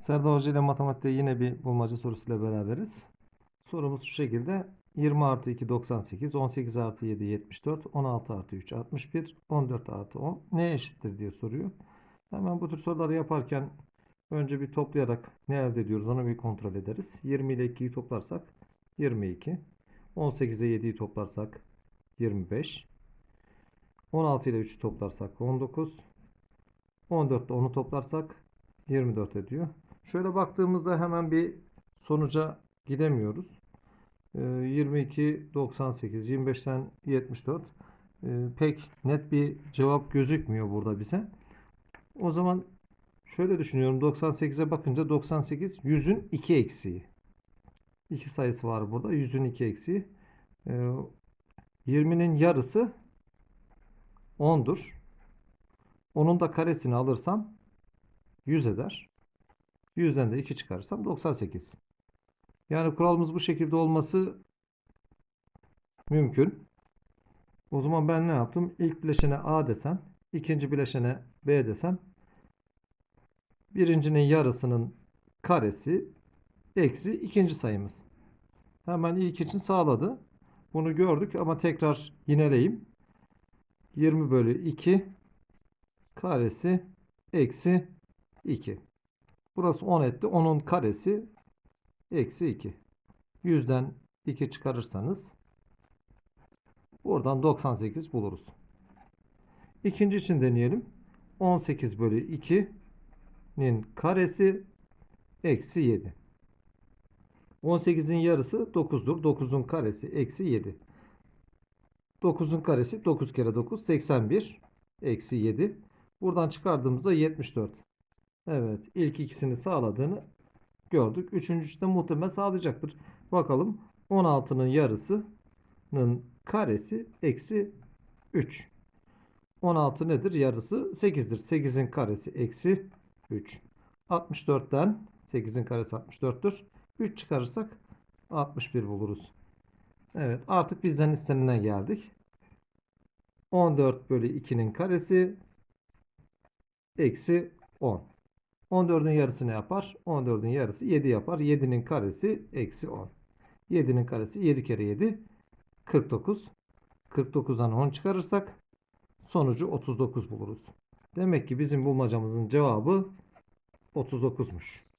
Serdar Hoca ile matematikte yine bir bulmaca sorusuyla beraberiz. Sorumuz şu şekilde. 20 artı 2 98, 18 artı 7 74, 16 artı 3 61, 14 artı 10 ne eşittir diye soruyor. Hemen bu tür soruları yaparken önce bir toplayarak ne elde ediyoruz onu bir kontrol ederiz. 20 ile 2'yi toplarsak 22, 18 ile 7'yi toplarsak 25, 16 ile 3'ü toplarsak 19, 14 ile 10'u toplarsak 24 ediyor. Şöyle baktığımızda hemen bir sonuca gidemiyoruz. Ee, 22, 98, 25'ten 74. Ee, pek net bir cevap gözükmüyor burada bize. O zaman şöyle düşünüyorum. 98'e bakınca 98 100'ün 2 eksiği. 2 sayısı var burada. 100'ün 2 eksiği. Ee, 20'nin yarısı 10'dur. Onun da karesini alırsam 100 eder. 100'den de 2 çıkarırsam 98. Yani kuralımız bu şekilde olması mümkün. O zaman ben ne yaptım? İlk bileşene A desem, ikinci bileşene B desem, birincinin yarısının karesi eksi ikinci sayımız. Hemen ilk için sağladı. Bunu gördük ama tekrar yineleyeyim. 20 bölü 2 karesi eksi 2. Burası 10 etti. 10'un karesi eksi 2. 100'den 2 çıkarırsanız buradan 98 buluruz. İkinci için deneyelim. 18 bölü 2'nin karesi eksi 7. 18'in yarısı 9'dur. 9'un karesi eksi 7. 9'un karesi 9 kere 9 81 eksi 7. Buradan çıkardığımızda 74. Evet ilk ikisini sağladığını gördük. Üçüncüsü de muhtemelen sağlayacaktır. Bakalım 16'nın yarısının karesi eksi 3. 16 nedir? Yarısı 8'dir. 8'in karesi eksi 3. 64'ten 8'in karesi 64'tür. 3 çıkarırsak 61 buluruz. Evet artık bizden istenene geldik. 14 bölü 2'nin karesi eksi 10. 14'ün yarısı ne yapar? 14'ün yarısı 7 yapar. 7'nin karesi eksi 10. 7'nin karesi 7 kere 7 49. 49'dan 10 çıkarırsak sonucu 39 buluruz. Demek ki bizim bulmacamızın cevabı 39'muş.